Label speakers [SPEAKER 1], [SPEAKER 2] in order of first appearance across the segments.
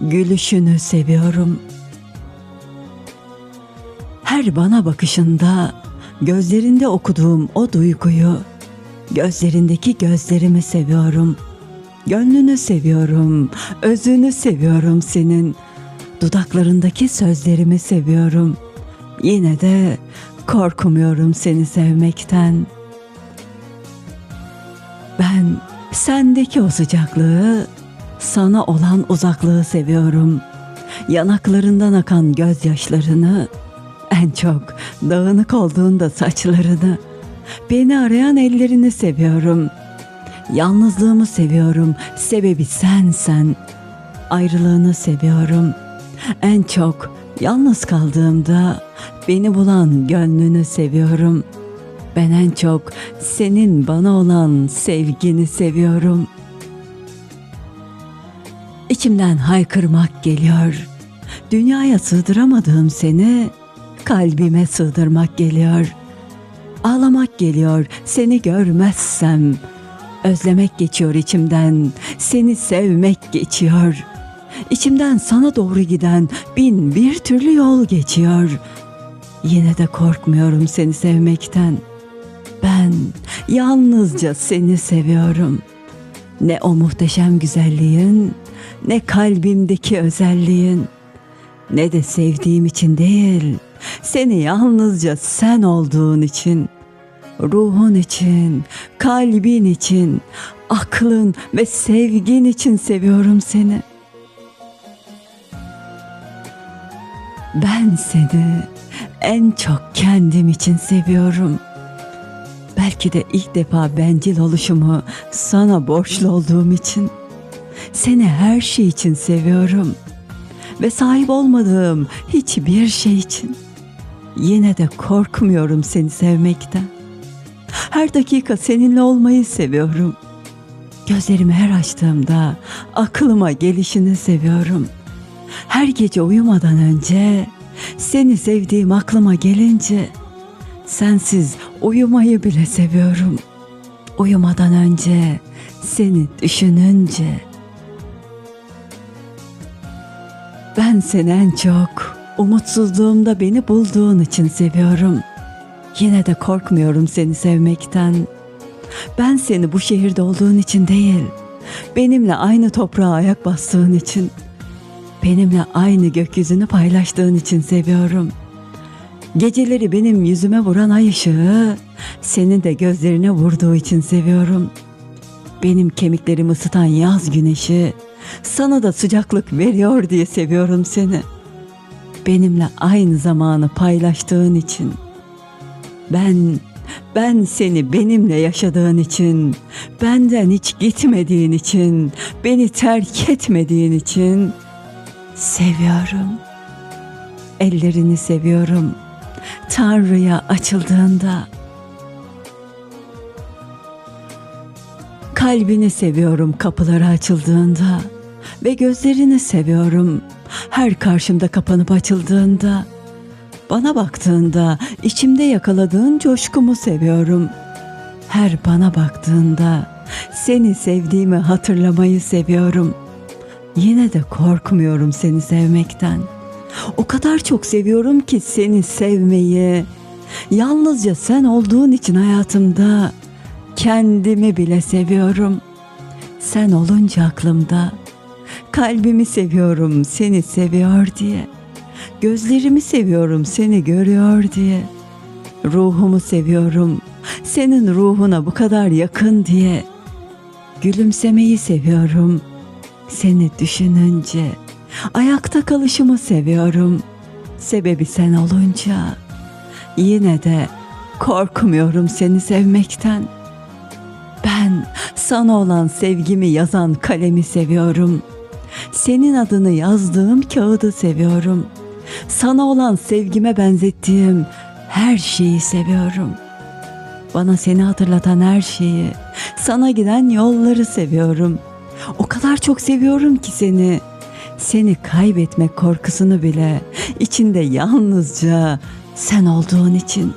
[SPEAKER 1] gülüşünü seviyorum. Her bana bakışında gözlerinde okuduğum o duyguyu, gözlerindeki gözlerimi seviyorum. Gönlünü seviyorum, özünü seviyorum senin. Dudaklarındaki sözlerimi seviyorum. Yine de korkmuyorum seni sevmekten. Ben sendeki o sıcaklığı, sana olan uzaklığı seviyorum. Yanaklarından akan gözyaşlarını, en çok dağınık olduğunda saçlarını, beni arayan ellerini seviyorum. Yalnızlığımı seviyorum, sebebi sensen. Ayrılığını seviyorum. En çok yalnız kaldığımda beni bulan gönlünü seviyorum. Ben en çok senin bana olan sevgini seviyorum. İçimden haykırmak geliyor. Dünyaya sığdıramadığım seni kalbime sığdırmak geliyor. Ağlamak geliyor seni görmezsem. Özlemek geçiyor içimden, seni sevmek geçiyor. İçimden sana doğru giden bin bir türlü yol geçiyor. Yine de korkmuyorum seni sevmekten. Ben yalnızca seni seviyorum. Ne o muhteşem güzelliğin, ne kalbimdeki özelliğin, ne de sevdiğim için değil, seni yalnızca sen olduğun için, ruhun için, kalbin için, aklın ve sevgin için seviyorum seni. Ben seni en çok kendim için seviyorum. Belki de ilk defa bencil oluşumu sana borçlu olduğum için. Seni her şey için seviyorum. Ve sahip olmadığım hiçbir şey için. Yine de korkmuyorum seni sevmekten. Her dakika seninle olmayı seviyorum. Gözlerimi her açtığımda aklıma gelişini seviyorum. Her gece uyumadan önce seni sevdiğim aklıma gelince sensiz uyumayı bile seviyorum. Uyumadan önce seni düşününce ben seni en çok umutsuzluğumda beni bulduğun için seviyorum. Yine de korkmuyorum seni sevmekten. Ben seni bu şehirde olduğun için değil, benimle aynı toprağa ayak bastığın için, benimle aynı gökyüzünü paylaştığın için seviyorum. Geceleri benim yüzüme vuran ay ışığı, senin de gözlerine vurduğu için seviyorum. Benim kemiklerimi ısıtan yaz güneşi, sana da sıcaklık veriyor diye seviyorum seni. Benimle aynı zamanı paylaştığın için.'' Ben, ben seni benimle yaşadığın için, benden hiç gitmediğin için, beni terk etmediğin için seviyorum. Ellerini seviyorum. Tanrı'ya açıldığında kalbini seviyorum kapıları açıldığında ve gözlerini seviyorum her karşımda kapanıp açıldığında.'' Bana baktığında içimde yakaladığın coşkumu seviyorum. Her bana baktığında seni sevdiğimi hatırlamayı seviyorum. Yine de korkmuyorum seni sevmekten. O kadar çok seviyorum ki seni sevmeyi. Yalnızca sen olduğun için hayatımda kendimi bile seviyorum. Sen olunca aklımda kalbimi seviyorum seni seviyor diye.'' Gözlerimi seviyorum seni görüyor diye. Ruhumu seviyorum senin ruhuna bu kadar yakın diye. Gülümsemeyi seviyorum seni düşününce. Ayakta kalışımı seviyorum. Sebebi sen olunca. Yine de korkmuyorum seni sevmekten. Ben sana olan sevgimi yazan kalemi seviyorum. Senin adını yazdığım kağıdı seviyorum. Sana olan sevgime benzettiğim her şeyi seviyorum. Bana seni hatırlatan her şeyi, sana giden yolları seviyorum. O kadar çok seviyorum ki seni. Seni kaybetmek korkusunu bile içinde yalnızca sen olduğun için,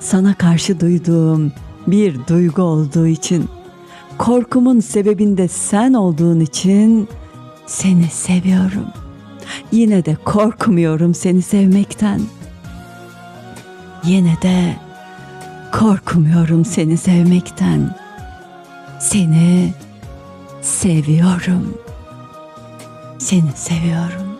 [SPEAKER 1] sana karşı duyduğum bir duygu olduğu için, korkumun sebebinde sen olduğun için seni seviyorum. Yine de korkmuyorum seni sevmekten. Yine de korkmuyorum seni sevmekten. Seni seviyorum. Seni seviyorum.